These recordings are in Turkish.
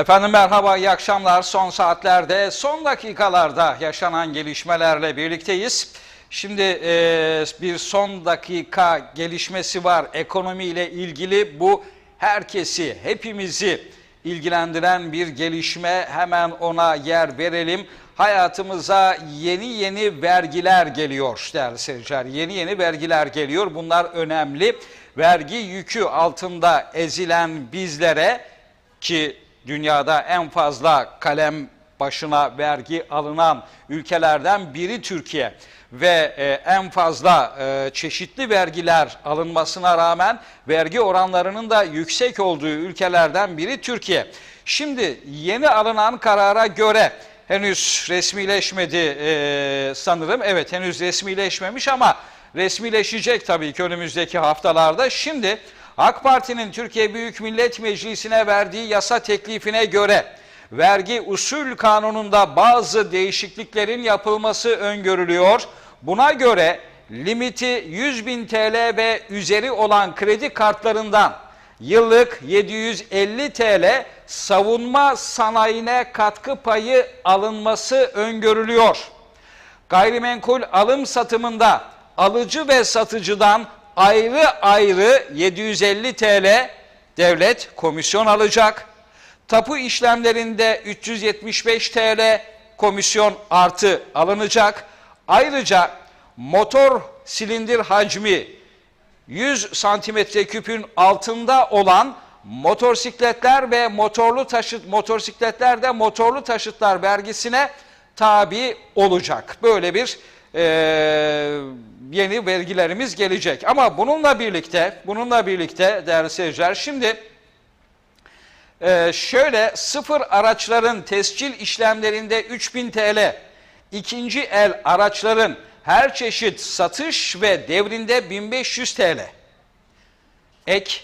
Efendim merhaba, iyi akşamlar. Son saatlerde, son dakikalarda yaşanan gelişmelerle birlikteyiz. Şimdi e, bir son dakika gelişmesi var ekonomiyle ilgili. Bu herkesi, hepimizi ilgilendiren bir gelişme. Hemen ona yer verelim. Hayatımıza yeni yeni vergiler geliyor değerli seyirciler. Yeni yeni vergiler geliyor. Bunlar önemli. Vergi yükü altında ezilen bizlere ki dünyada en fazla kalem başına vergi alınan ülkelerden biri Türkiye ve e, en fazla e, çeşitli vergiler alınmasına rağmen vergi oranlarının da yüksek olduğu ülkelerden biri Türkiye. Şimdi yeni alınan karara göre henüz resmileşmedi e, sanırım. Evet henüz resmileşmemiş ama resmileşecek tabii ki önümüzdeki haftalarda. Şimdi AK Parti'nin Türkiye Büyük Millet Meclisi'ne verdiği yasa teklifine göre vergi usul kanununda bazı değişikliklerin yapılması öngörülüyor. Buna göre limiti 100 bin TL ve üzeri olan kredi kartlarından yıllık 750 TL savunma sanayine katkı payı alınması öngörülüyor. Gayrimenkul alım satımında alıcı ve satıcıdan ayrı ayrı 750 TL devlet komisyon alacak. Tapu işlemlerinde 375 TL komisyon artı alınacak. Ayrıca motor silindir hacmi 100 santimetre küpün altında olan motosikletler ve motorlu taşıt motosikletler de motorlu taşıtlar vergisine tabi olacak. Böyle bir e, yeni vergilerimiz gelecek. Ama bununla birlikte, bununla birlikte değerli seyirciler şimdi e, şöyle sıfır araçların tescil işlemlerinde 3000 TL, ikinci el araçların her çeşit satış ve devrinde 1500 TL ek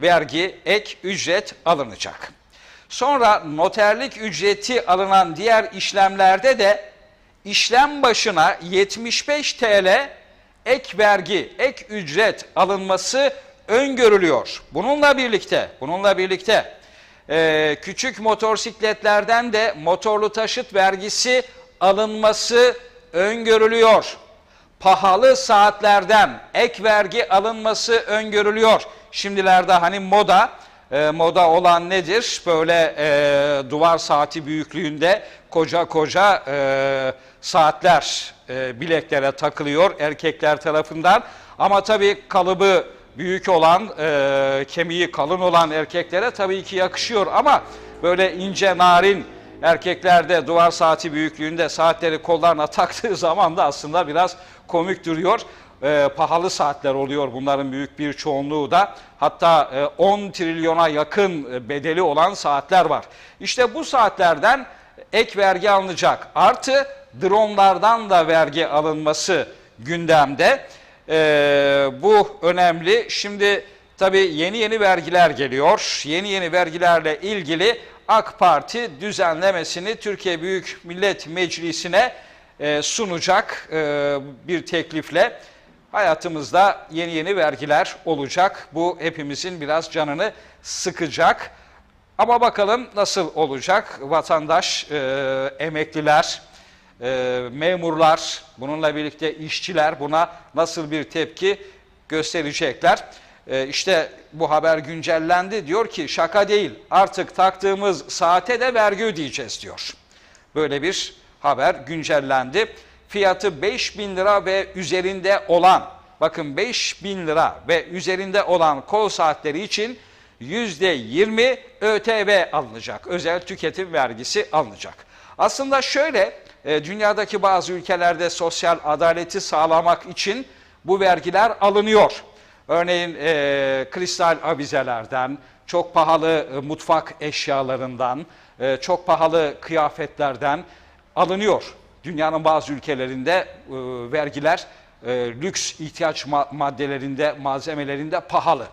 vergi, ek ücret alınacak. Sonra noterlik ücreti alınan diğer işlemlerde de işlem başına 75 TL ek vergi, ek ücret alınması öngörülüyor. Bununla birlikte, bununla birlikte e, küçük motosikletlerden de motorlu taşıt vergisi alınması öngörülüyor. Pahalı saatlerden ek vergi alınması öngörülüyor. Şimdilerde hani moda, e, moda olan nedir? Böyle e, duvar saati büyüklüğünde koca koca e, saatler e, bileklere takılıyor erkekler tarafından. Ama tabii kalıbı büyük olan, e, kemiği kalın olan erkeklere tabii ki yakışıyor. Ama böyle ince narin erkeklerde duvar saati büyüklüğünde saatleri kollarına taktığı zaman da aslında biraz komik duruyor. E, pahalı saatler oluyor bunların büyük bir çoğunluğu da. Hatta e, 10 trilyona yakın e, bedeli olan saatler var. İşte bu saatlerden ek vergi alınacak. Artı dronlardan da vergi alınması gündemde. Ee, bu önemli. Şimdi tabii yeni yeni vergiler geliyor. Yeni yeni vergilerle ilgili AK Parti düzenlemesini Türkiye Büyük Millet Meclisi'ne e, sunacak e, bir teklifle. Hayatımızda yeni yeni vergiler olacak. Bu hepimizin biraz canını sıkacak. Ama bakalım nasıl olacak? Vatandaş, e, emekliler, e, memurlar, bununla birlikte işçiler buna nasıl bir tepki gösterecekler? E, işte bu haber güncellendi. Diyor ki şaka değil artık taktığımız saate de vergi ödeyeceğiz diyor. Böyle bir haber güncellendi. Fiyatı 5 bin lira ve üzerinde olan, bakın 5 bin lira ve üzerinde olan kol saatleri için %20 ÖTV alınacak. Özel tüketim vergisi alınacak. Aslında şöyle e, dünyadaki bazı ülkelerde sosyal adaleti sağlamak için bu vergiler alınıyor. Örneğin e, kristal avizelerden, çok pahalı e, mutfak eşyalarından, e, çok pahalı kıyafetlerden alınıyor. Dünyanın bazı ülkelerinde e, vergiler e, lüks ihtiyaç ma maddelerinde, malzemelerinde pahalı.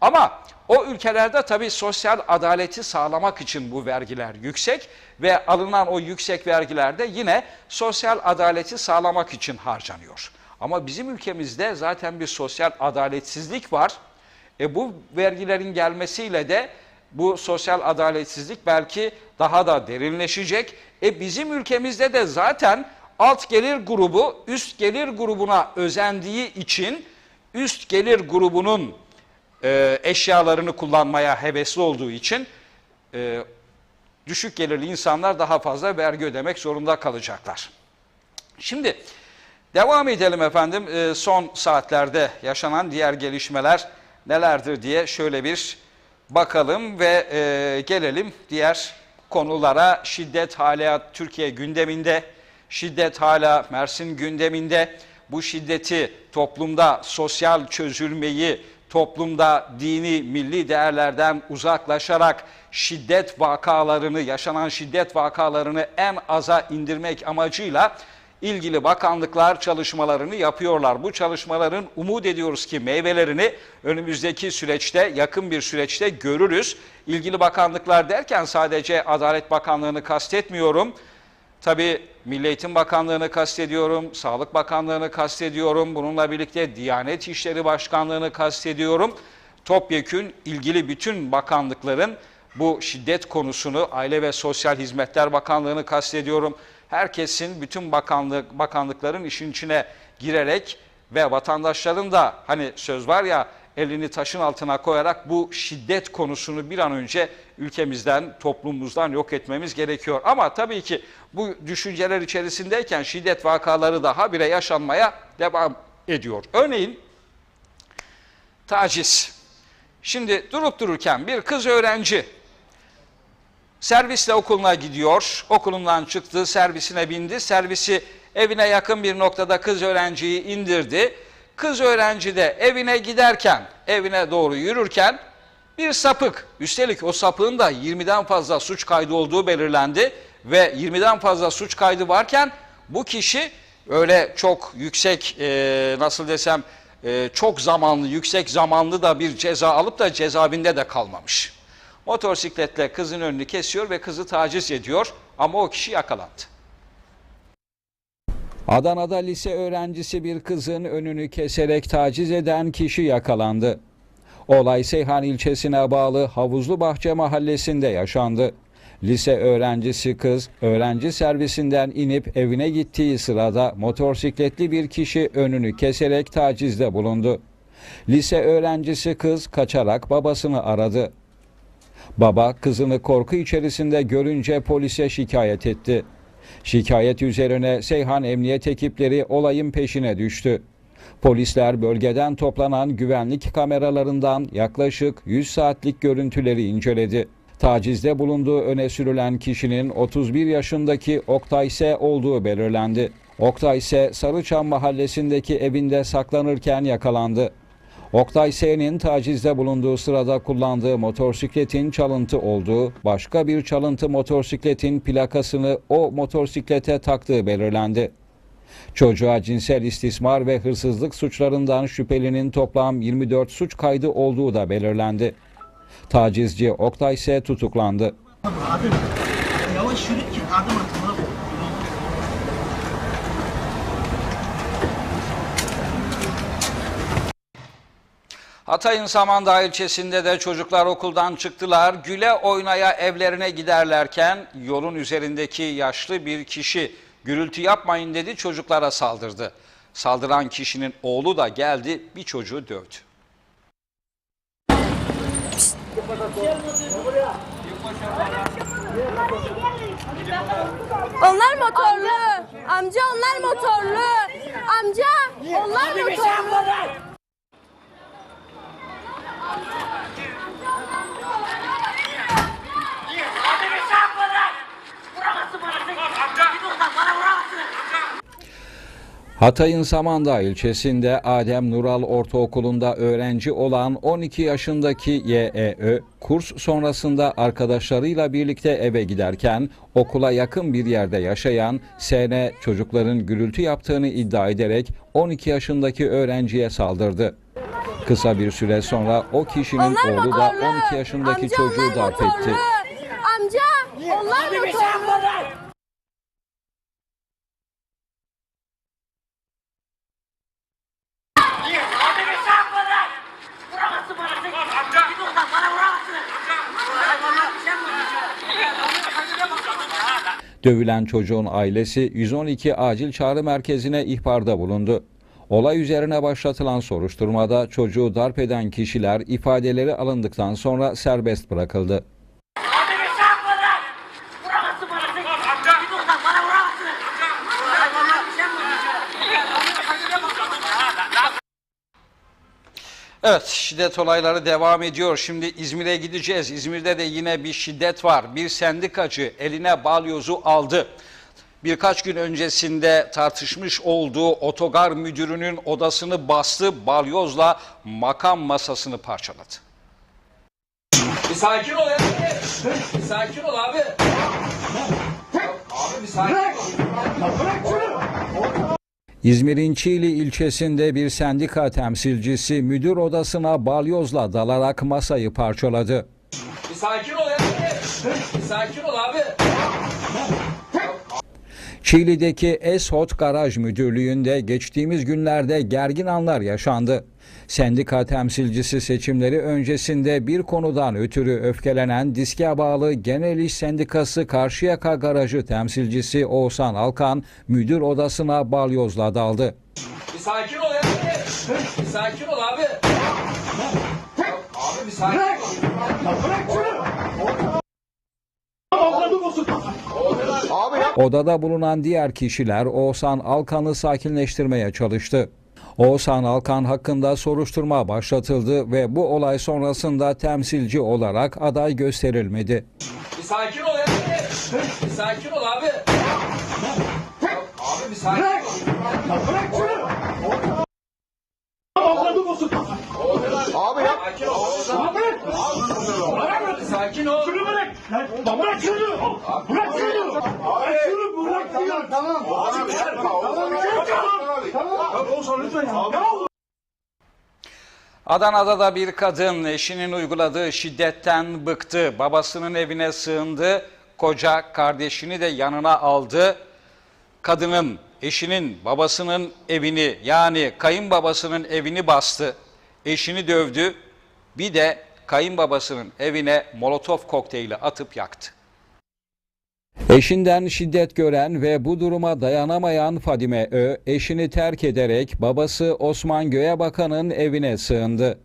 Ama o ülkelerde tabii sosyal adaleti sağlamak için bu vergiler yüksek ve alınan o yüksek vergiler de yine sosyal adaleti sağlamak için harcanıyor. Ama bizim ülkemizde zaten bir sosyal adaletsizlik var. E bu vergilerin gelmesiyle de bu sosyal adaletsizlik belki daha da derinleşecek. E bizim ülkemizde de zaten alt gelir grubu üst gelir grubuna özendiği için üst gelir grubunun e, eşyalarını kullanmaya hevesli olduğu için e, düşük gelirli insanlar daha fazla vergi ödemek zorunda kalacaklar. Şimdi devam edelim efendim E, son saatlerde yaşanan diğer gelişmeler nelerdir diye şöyle bir bakalım ve e, gelelim diğer konulara. Şiddet hala Türkiye gündeminde, şiddet hala Mersin gündeminde. Bu şiddeti toplumda sosyal çözülmeyi, toplumda dini, milli değerlerden uzaklaşarak şiddet vakalarını, yaşanan şiddet vakalarını en aza indirmek amacıyla ilgili bakanlıklar çalışmalarını yapıyorlar. Bu çalışmaların umut ediyoruz ki meyvelerini önümüzdeki süreçte, yakın bir süreçte görürüz. İlgili bakanlıklar derken sadece Adalet Bakanlığı'nı kastetmiyorum. Tabii Milli Eğitim Bakanlığı'nı kastediyorum, Sağlık Bakanlığı'nı kastediyorum, bununla birlikte Diyanet İşleri Başkanlığı'nı kastediyorum. Topyekün ilgili bütün bakanlıkların bu şiddet konusunu Aile ve Sosyal Hizmetler Bakanlığı'nı kastediyorum. Herkesin, bütün bakanlık, bakanlıkların işin içine girerek ve vatandaşların da hani söz var ya elini taşın altına koyarak bu şiddet konusunu bir an önce ülkemizden, toplumumuzdan yok etmemiz gerekiyor. Ama tabii ki bu düşünceler içerisindeyken şiddet vakaları da habire yaşanmaya devam ediyor. Örneğin taciz. Şimdi durup dururken bir kız öğrenci servisle okuluna gidiyor. Okulundan çıktı, servisine bindi. Servisi evine yakın bir noktada kız öğrenciyi indirdi. Kız öğrenci de evine giderken, evine doğru yürürken bir sapık, üstelik o sapığın da 20'den fazla suç kaydı olduğu belirlendi ve 20'den fazla suç kaydı varken bu kişi öyle çok yüksek e, nasıl desem e, çok zamanlı, yüksek zamanlı da bir ceza alıp da cezaevinde de kalmamış. Motosikletle kızın önünü kesiyor ve kızı taciz ediyor ama o kişi yakalandı. Adana'da lise öğrencisi bir kızın önünü keserek taciz eden kişi yakalandı. Olay Seyhan ilçesine bağlı Havuzlu Bahçe mahallesinde yaşandı. Lise öğrencisi kız öğrenci servisinden inip evine gittiği sırada motosikletli bir kişi önünü keserek tacizde bulundu. Lise öğrencisi kız kaçarak babasını aradı. Baba kızını korku içerisinde görünce polise şikayet etti. Şikayet üzerine Seyhan Emniyet ekipleri olayın peşine düştü. Polisler bölgeden toplanan güvenlik kameralarından yaklaşık 100 saatlik görüntüleri inceledi. Tacizde bulunduğu öne sürülen kişinin 31 yaşındaki Oktay S. olduğu belirlendi. Oktay S. Sarıçam mahallesindeki evinde saklanırken yakalandı. Oktay S.'nin tacizde bulunduğu sırada kullandığı motosikletin çalıntı olduğu, başka bir çalıntı motosikletin plakasını o motosiklete taktığı belirlendi. Çocuğa cinsel istismar ve hırsızlık suçlarından şüphelinin toplam 24 suç kaydı olduğu da belirlendi. Tacizci Oktay ise tutuklandı. Abi yavaş yürü ki Hatay'ın Samandağ ilçesinde de çocuklar okuldan çıktılar. Güle oynaya evlerine giderlerken yolun üzerindeki yaşlı bir kişi gürültü yapmayın dedi çocuklara saldırdı. Saldıran kişinin oğlu da geldi bir çocuğu dövdü. Onlar motorlu. Amca onlar motorlu. Amca onlar motorlu. Abi bir şey yapma lan! Vuramazsın bana sen! Git oradan bana vuramazsın! Hatay'ın Samandağ ilçesinde Adem Nural Ortaokulu'nda öğrenci olan 12 yaşındaki YEÖ kurs sonrasında arkadaşlarıyla birlikte eve giderken okula yakın bir yerde yaşayan SN çocukların gürültü yaptığını iddia ederek 12 yaşındaki öğrenciye saldırdı. Kısa bir süre sonra o kişinin onlar oğlu da 12 yaşındaki amca çocuğu darp etti. Amca onlar motorlu. Dövülen çocuğun ailesi 112 acil çağrı merkezine ihbarda bulundu. Olay üzerine başlatılan soruşturmada çocuğu darp eden kişiler ifadeleri alındıktan sonra serbest bırakıldı. Evet şiddet olayları devam ediyor. Şimdi İzmir'e gideceğiz. İzmir'de de yine bir şiddet var. Bir sendikacı eline balyozu aldı. Birkaç gün öncesinde tartışmış olduğu otogar müdürünün odasını bastı. Balyozla makam masasını parçaladı. Bir sakin ol ya. Bir sakin ol abi. Abi bir sakin ol. İzmir'in Çiğli ilçesinde bir sendika temsilcisi müdür odasına balyozla dalarak masayı parçaladı. Bir sakin ol ya. Bir sakin ol abi. Çiğli'deki Eshot Garaj Müdürlüğü'nde geçtiğimiz günlerde gergin anlar yaşandı. Sendika temsilcisi seçimleri öncesinde bir konudan ötürü öfkelenen diske bağlı Genel İş Sendikası Karşıyaka Garajı temsilcisi Oğuzhan Alkan müdür odasına balyozla daldı. Bir sakin ol ya. Bir sakin ol abi. Abi bir sakin ol. Odada bulunan diğer kişiler Oğuzhan Alkan'ı sakinleştirmeye çalıştı. Oğuzhan Alkan hakkında soruşturma başlatıldı ve bu olay sonrasında temsilci olarak aday gösterilmedi. Bir sakin ol ya. Bir sakin ol abi. Abi bir sakin ol. Abi ya. Sakin ol. Abi sakin ol. Bırak şunu! Bırak şunu! Bırak şunu! Bırak şunu! Tamam. Tamam. Tamam. Oğuzhan lütfen ya. Adana'da da bir kadın eşinin uyguladığı şiddetten bıktı. Babasının evine sığındı. Koca kardeşini de yanına aldı. Kadının, eşinin, babasının evini yani kayınbabasının evini bastı. Eşini dövdü. Bir de kayınbabasının evine molotof kokteyli atıp yaktı. Eşinden şiddet gören ve bu duruma dayanamayan Fadime Ö, eşini terk ederek babası Osman Göğebakan'ın evine sığındı.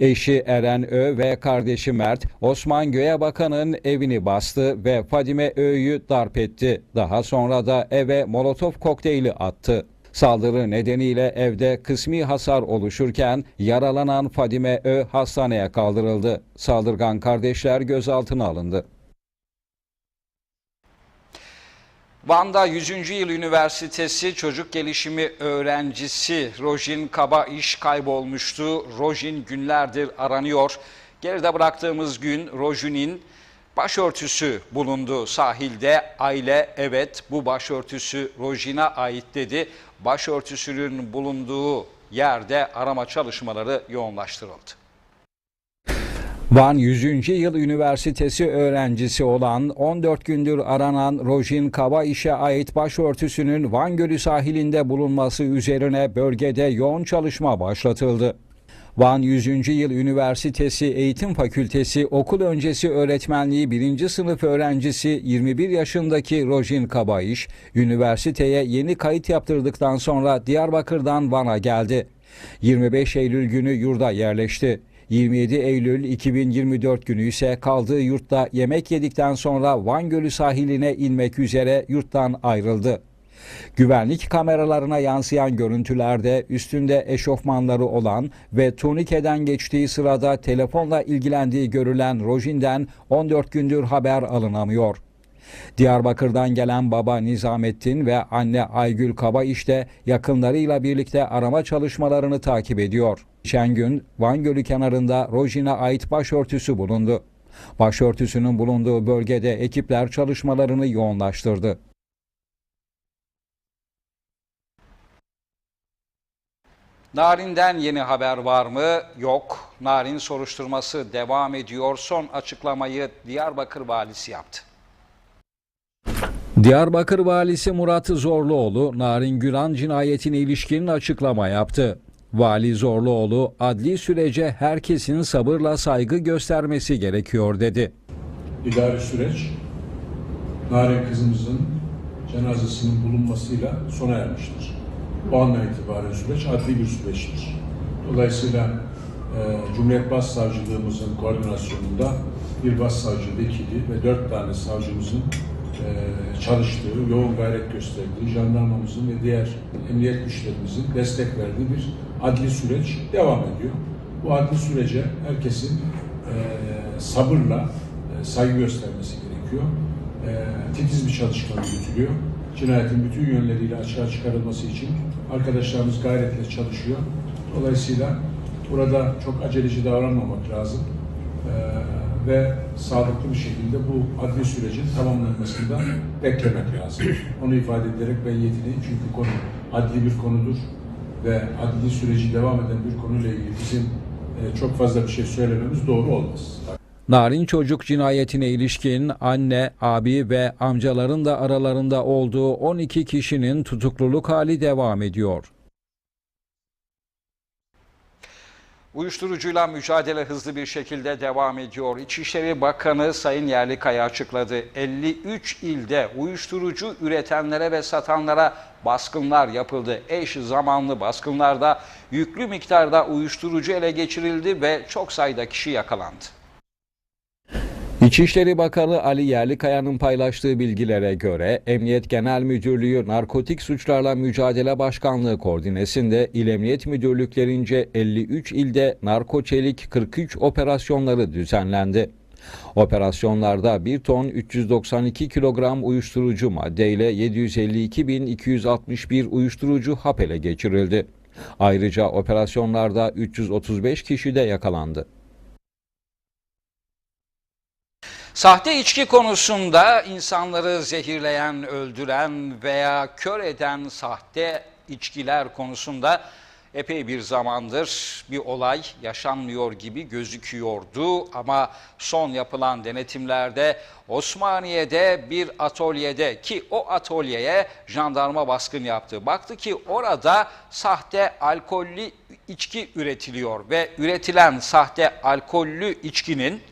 Eşi Eren Ö ve kardeşi Mert, Osman Göğebakan'ın evini bastı ve Fadime Ö'yü darp etti. Daha sonra da eve molotof kokteyli attı. Saldırı nedeniyle evde kısmi hasar oluşurken yaralanan Fadime Ö hastaneye kaldırıldı. Saldırgan kardeşler gözaltına alındı. Van'da 100. Yıl Üniversitesi Çocuk Gelişimi öğrencisi Rojin Kaba iş kaybolmuştu. Rojin günlerdir aranıyor. Geride bıraktığımız gün Rojin'in başörtüsü bulundu sahilde. Aile evet bu başörtüsü Rojin'e ait dedi. Başörtüsünün bulunduğu yerde arama çalışmaları yoğunlaştırıldı. Van 100. Yıl Üniversitesi öğrencisi olan 14 gündür aranan Rojin Kava işe ait başörtüsünün Van Gölü sahilinde bulunması üzerine bölgede yoğun çalışma başlatıldı. Van 100. Yıl Üniversitesi Eğitim Fakültesi Okul Öncesi Öğretmenliği 1. sınıf öğrencisi 21 yaşındaki Rojin Kabayiş, üniversiteye yeni kayıt yaptırdıktan sonra Diyarbakır'dan Van'a geldi. 25 Eylül günü yurda yerleşti. 27 Eylül 2024 günü ise kaldığı yurtta yemek yedikten sonra Van Gölü sahiline inmek üzere yurttan ayrıldı. Güvenlik kameralarına yansıyan görüntülerde üstünde eşofmanları olan ve turnikeden geçtiği sırada telefonla ilgilendiği görülen Rojin'den 14 gündür haber alınamıyor. Diyarbakır'dan gelen baba Nizamettin ve anne Aygül Kaba işte yakınlarıyla birlikte arama çalışmalarını takip ediyor. Geçen gün Van Gölü kenarında Rojin'e ait başörtüsü bulundu. Başörtüsünün bulunduğu bölgede ekipler çalışmalarını yoğunlaştırdı. Narin'den yeni haber var mı? Yok. Narin soruşturması devam ediyor. Son açıklamayı Diyarbakır valisi yaptı. Diyarbakır valisi Murat Zorluoğlu, Narin Güran cinayetine ilişkin açıklama yaptı. Vali Zorluoğlu, adli sürece herkesin sabırla saygı göstermesi gerekiyor dedi. idari süreç Narin kızımızın cenazesinin bulunmasıyla sona ermiştir. O andan itibaren süreç adli bir süreçtir. Dolayısıyla e, Cumhuriyet Başsavcılığımızın koordinasyonunda bir başsavcı vekili ve dört tane savcımızın e, çalıştığı, yoğun gayret gösterdiği, jandarmamızın ve diğer emniyet güçlerimizin destek verdiği bir adli süreç devam ediyor. Bu adli sürece herkesin e, sabırla e, saygı göstermesi gerekiyor. E, titiz bir çalışma yürütülüyor. Cinayetin bütün yönleriyle açığa çıkarılması için arkadaşlarımız gayretle çalışıyor. Dolayısıyla burada çok aceleci davranmamak lazım. E, ve sağlıklı bir şekilde bu adli sürecin tamamlanmasında beklemek lazım. Onu ifade ederek ben yetineyim çünkü konu adli bir konudur ve adli süreci devam eden bir konuyla ilgili bizim e, çok fazla bir şey söylememiz doğru olmaz. Narin çocuk cinayetine ilişkin anne, abi ve amcaların da aralarında olduğu 12 kişinin tutukluluk hali devam ediyor. Uyuşturucuyla mücadele hızlı bir şekilde devam ediyor. İçişleri Bakanı Sayın Yerlikaya açıkladı. 53 ilde uyuşturucu üretenlere ve satanlara baskınlar yapıldı. Eş zamanlı baskınlarda yüklü miktarda uyuşturucu ele geçirildi ve çok sayıda kişi yakalandı. İçişleri Bakanı Ali Yerlikaya'nın paylaştığı bilgilere göre Emniyet Genel Müdürlüğü Narkotik Suçlarla Mücadele Başkanlığı koordinesinde İl Emniyet Müdürlüklerince 53 ilde narkoçelik 43 operasyonları düzenlendi. Operasyonlarda 1 ton 392 kilogram uyuşturucu madde ile 752.261 uyuşturucu hap ele geçirildi. Ayrıca operasyonlarda 335 kişi de yakalandı. Sahte içki konusunda insanları zehirleyen, öldüren veya kör eden sahte içkiler konusunda epey bir zamandır bir olay yaşanmıyor gibi gözüküyordu ama son yapılan denetimlerde Osmaniye'de bir atölyede ki o atölyeye jandarma baskın yaptı. Baktı ki orada sahte alkollü içki üretiliyor ve üretilen sahte alkollü içkinin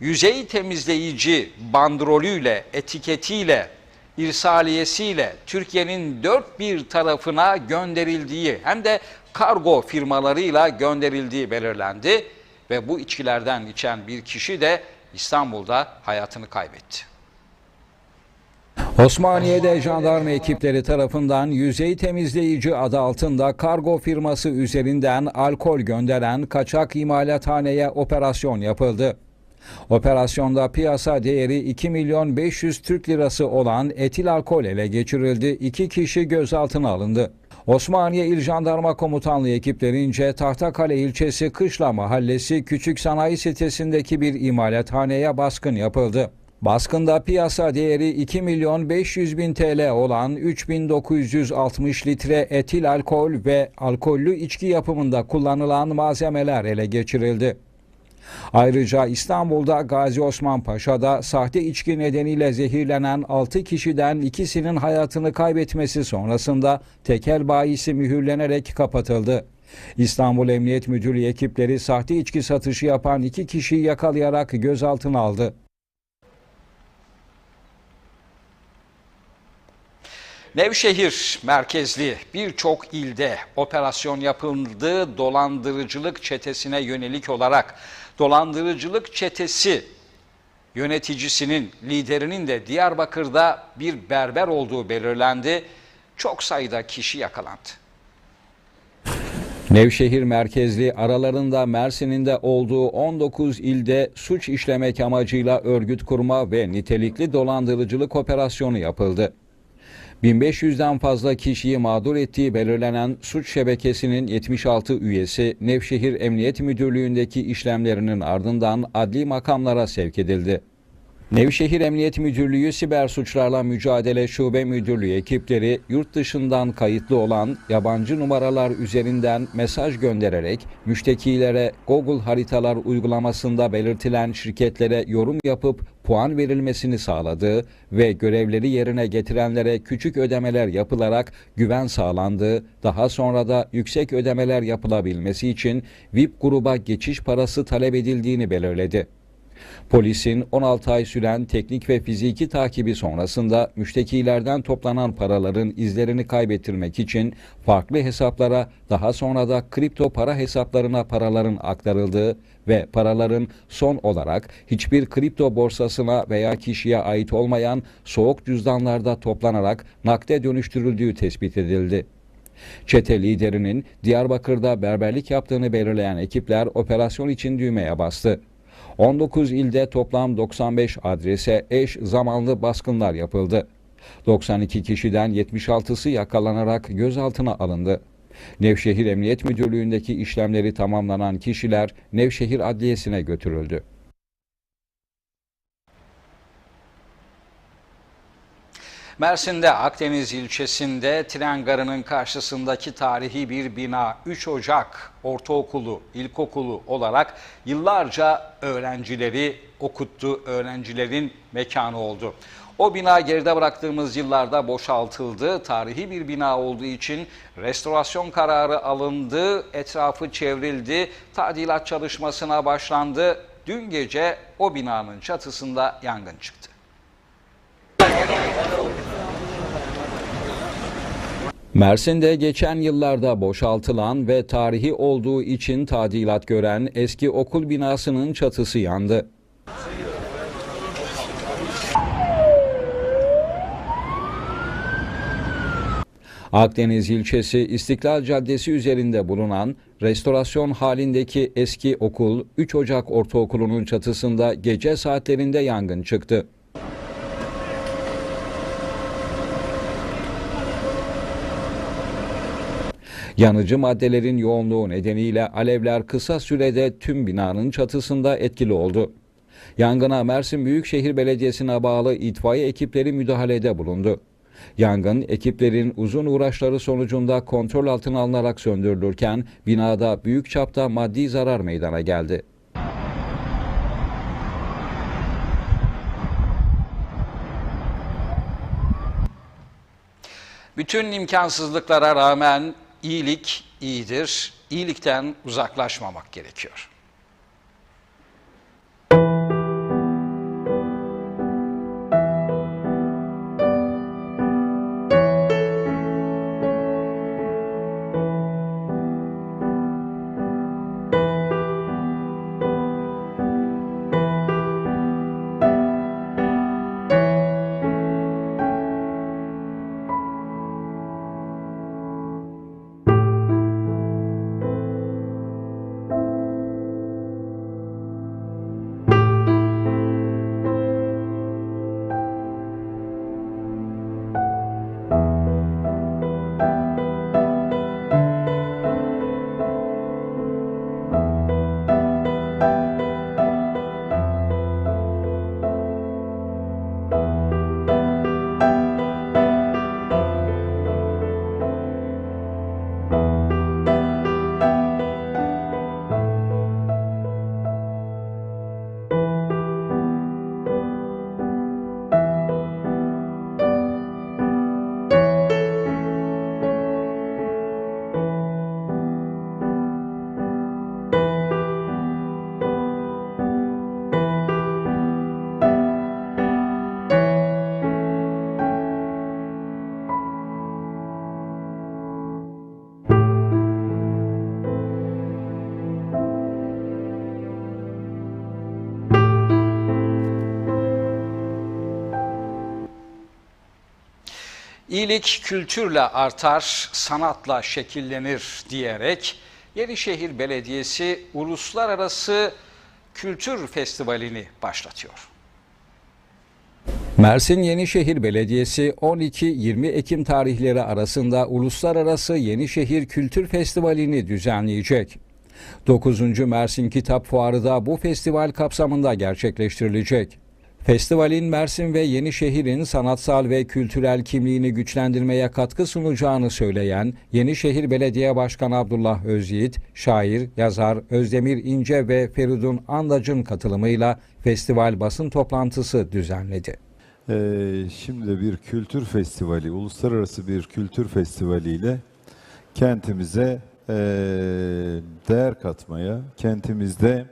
yüzey temizleyici bandrolüyle, etiketiyle, irsaliyesiyle Türkiye'nin dört bir tarafına gönderildiği hem de kargo firmalarıyla gönderildiği belirlendi ve bu içkilerden içen bir kişi de İstanbul'da hayatını kaybetti. Osmaniye'de jandarma ekipleri tarafından yüzey temizleyici adı altında kargo firması üzerinden alkol gönderen kaçak imalathaneye operasyon yapıldı. Operasyonda piyasa değeri 2 milyon 500 Türk lirası olan etil alkol ele geçirildi. İki kişi gözaltına alındı. Osmaniye İl Jandarma Komutanlığı ekiplerince Tahtakale ilçesi Kışla Mahallesi Küçük Sanayi sitesindeki bir imalathaneye baskın yapıldı. Baskında piyasa değeri 2 milyon 500 bin TL olan 3960 litre etil alkol ve alkollü içki yapımında kullanılan malzemeler ele geçirildi. Ayrıca İstanbul'da Gazi Osman Paşa'da sahte içki nedeniyle zehirlenen 6 kişiden ikisinin hayatını kaybetmesi sonrasında tekel bayisi mühürlenerek kapatıldı. İstanbul Emniyet Müdürlüğü ekipleri sahte içki satışı yapan iki kişiyi yakalayarak gözaltına aldı. Nevşehir merkezli birçok ilde operasyon yapıldı. Dolandırıcılık çetesine yönelik olarak dolandırıcılık çetesi yöneticisinin, liderinin de Diyarbakır'da bir berber olduğu belirlendi. Çok sayıda kişi yakalandı. Nevşehir merkezli aralarında Mersin'in de olduğu 19 ilde suç işlemek amacıyla örgüt kurma ve nitelikli dolandırıcılık operasyonu yapıldı. 1500'den fazla kişiyi mağdur ettiği belirlenen suç şebekesinin 76 üyesi Nevşehir Emniyet Müdürlüğü'ndeki işlemlerinin ardından adli makamlara sevk edildi. Nevşehir Emniyet Müdürlüğü Siber Suçlarla Mücadele Şube Müdürlüğü ekipleri yurt dışından kayıtlı olan yabancı numaralar üzerinden mesaj göndererek müştekilere Google haritalar uygulamasında belirtilen şirketlere yorum yapıp puan verilmesini sağladığı ve görevleri yerine getirenlere küçük ödemeler yapılarak güven sağlandığı, daha sonra da yüksek ödemeler yapılabilmesi için VIP gruba geçiş parası talep edildiğini belirledi. Polisin 16 ay süren teknik ve fiziki takibi sonrasında müştekilerden toplanan paraların izlerini kaybettirmek için farklı hesaplara daha sonra da kripto para hesaplarına paraların aktarıldığı ve paraların son olarak hiçbir kripto borsasına veya kişiye ait olmayan soğuk cüzdanlarda toplanarak nakde dönüştürüldüğü tespit edildi. Çete liderinin Diyarbakır'da berberlik yaptığını belirleyen ekipler operasyon için düğmeye bastı. 19 ilde toplam 95 adrese eş zamanlı baskınlar yapıldı. 92 kişiden 76'sı yakalanarak gözaltına alındı. Nevşehir Emniyet Müdürlüğü'ndeki işlemleri tamamlanan kişiler Nevşehir Adliyesi'ne götürüldü. Mersin'de Akdeniz ilçesinde tren garının karşısındaki tarihi bir bina 3 Ocak Ortaokulu, İlkokulu olarak yıllarca öğrencileri okuttu, öğrencilerin mekanı oldu. O bina geride bıraktığımız yıllarda boşaltıldı. Tarihi bir bina olduğu için restorasyon kararı alındı, etrafı çevrildi, tadilat çalışmasına başlandı. Dün gece o binanın çatısında yangın çıktı. Mersin'de geçen yıllarda boşaltılan ve tarihi olduğu için tadilat gören eski okul binasının çatısı yandı. Akdeniz ilçesi İstiklal Caddesi üzerinde bulunan restorasyon halindeki eski okul 3 Ocak Ortaokulu'nun çatısında gece saatlerinde yangın çıktı. Yanıcı maddelerin yoğunluğu nedeniyle alevler kısa sürede tüm binanın çatısında etkili oldu. Yangına Mersin Büyükşehir Belediyesi'ne bağlı itfaiye ekipleri müdahalede bulundu. Yangın ekiplerin uzun uğraşları sonucunda kontrol altına alınarak söndürülürken binada büyük çapta maddi zarar meydana geldi. Bütün imkansızlıklara rağmen iyilik iyidir. İyilikten uzaklaşmamak gerekiyor. İyilik kültürle artar, sanatla şekillenir diyerek Yenişehir Belediyesi Uluslararası Kültür Festivali'ni başlatıyor. Mersin Yenişehir Belediyesi 12-20 Ekim tarihleri arasında Uluslararası Yenişehir Kültür Festivali'ni düzenleyecek. 9. Mersin Kitap Fuarı da bu festival kapsamında gerçekleştirilecek. Festivalin Mersin ve Yenişehir'in sanatsal ve kültürel kimliğini güçlendirmeye katkı sunacağını söyleyen Yenişehir Belediye Başkanı Abdullah Özyiğit, şair, yazar Özdemir İnce ve Feridun Andac'ın katılımıyla festival basın toplantısı düzenledi. Ee, şimdi bir kültür festivali, uluslararası bir kültür festivaliyle kentimize eee, değer katmaya, kentimizde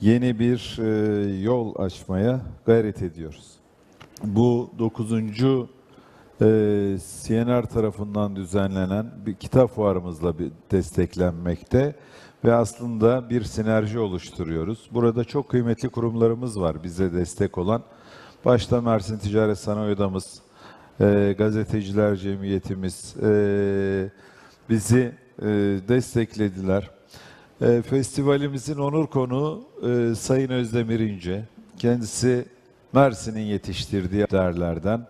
yeni bir e, yol açmaya gayret ediyoruz. Bu 9. E, CNR tarafından düzenlenen bir kitap fuarımızla bir desteklenmekte ve aslında bir sinerji oluşturuyoruz. Burada çok kıymetli kurumlarımız var bize destek olan. Başta Mersin Ticaret Sanayi Odamız, e, Gazeteciler Cemiyetimiz e, bizi e, desteklediler. E, festivalimizin onur konuğu e, Sayın Özdemir İnce. Kendisi Mersin'in yetiştirdiği derlerden.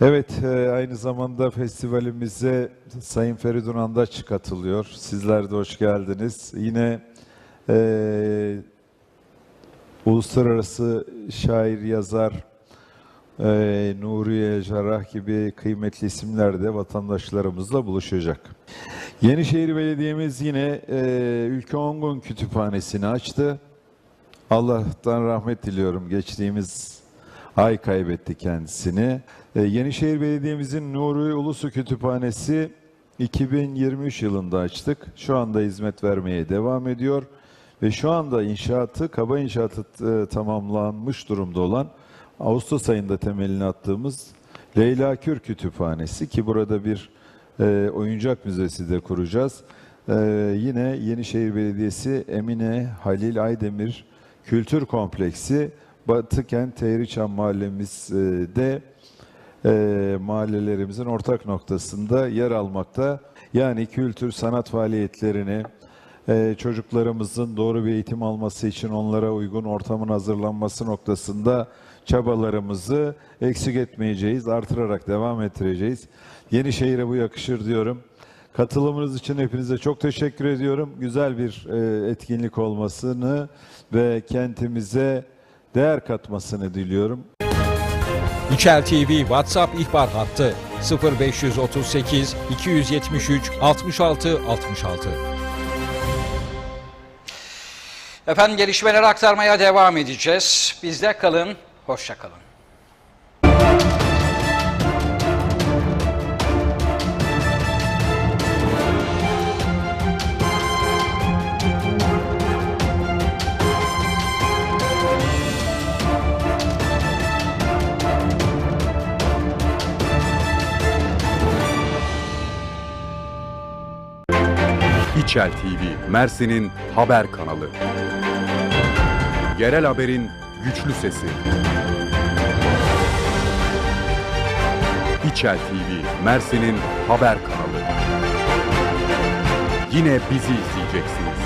Evet, e, aynı zamanda festivalimize Sayın Feridun Andaç katılıyor. Sizler de hoş geldiniz. Yine e, uluslararası şair, yazar e, Nuriye Jarrah gibi kıymetli isimler de vatandaşlarımızla buluşacak. Yenişehir Belediye'miz yine e, Ülke Ongun Kütüphanesi'ni açtı. Allah'tan rahmet diliyorum. Geçtiğimiz ay kaybetti kendisini. E, Yenişehir Belediye'mizin Nuri Ulusu Kütüphanesi 2023 yılında açtık. Şu anda hizmet vermeye devam ediyor. Ve şu anda inşaatı, kaba inşaatı e, tamamlanmış durumda olan Ağustos ayında temelini attığımız Leyla Kür Kütüphanesi ki burada bir e, oyuncak müzesi de kuracağız. E, yine Yenişehir Belediyesi Emine Halil Aydemir Kültür Kompleksi Batıkent Tehriçam mahallemizde e, mahallelerimizin ortak noktasında yer almakta. Yani kültür, sanat faaliyetlerini, e, çocuklarımızın doğru bir eğitim alması için onlara uygun ortamın hazırlanması noktasında çabalarımızı eksik etmeyeceğiz, artırarak devam ettireceğiz. Yenişehir'e bu yakışır diyorum. Katılımınız için hepinize çok teşekkür ediyorum. Güzel bir e, etkinlik olmasını ve kentimize değer katmasını diliyorum. İçel TV WhatsApp ihbar hattı 0538 273 66 66. Efendim gelişmeleri aktarmaya devam edeceğiz. Bizde kalın, hoşça kalın. İçel TV, Mersin'in haber kanalı. Yerel haberin güçlü sesi. İçel TV, Mersin'in haber kanalı. Yine bizi izleyeceksiniz.